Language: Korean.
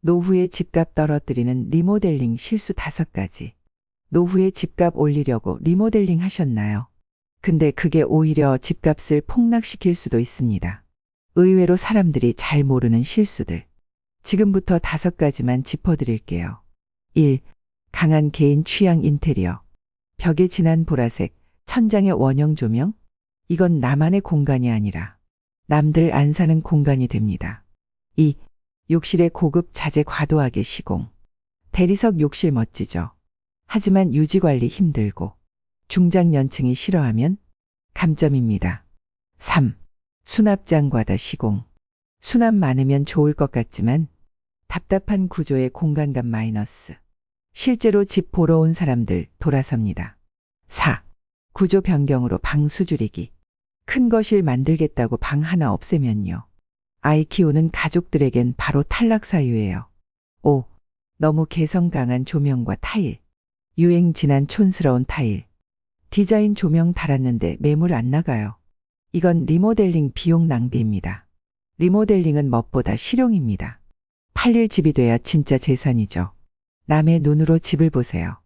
노후의 집값 떨어뜨리는 리모델링 실수 다섯 가지. 노후의 집값 올리려고 리모델링 하셨나요? 근데 그게 오히려 집값을 폭락시킬 수도 있습니다. 의외로 사람들이 잘 모르는 실수들. 지금부터 다섯 가지만 짚어드릴게요. 1. 강한 개인 취향 인테리어. 벽에 진한 보라색, 천장의 원형 조명? 이건 나만의 공간이 아니라 남들 안 사는 공간이 됩니다. 2. 욕실의 고급 자재 과도하게 시공. 대리석 욕실 멋지죠. 하지만 유지 관리 힘들고 중장년층이 싫어하면 감점입니다. 3. 수납장 과다 시공. 수납 많으면 좋을 것 같지만 답답한 구조의 공간감 마이너스. 실제로 집 보러 온 사람들 돌아섭니다. 4. 구조 변경으로 방 수 줄이기. 큰 거실 만들겠다고 방 하나 없애면요. 아이 키우는 가족들에겐 바로 탈락 사유예요. 5. 너무 개성 강한 조명과 타일. 유행 지난 촌스러운 타일. 디자인 조명 달았는데 매물 안 나가요. 이건 리모델링 비용 낭비입니다. 리모델링은 멋보다 실용입니다. 팔릴 집이 돼야 진짜 재산이죠. 남의 눈으로 집을 보세요.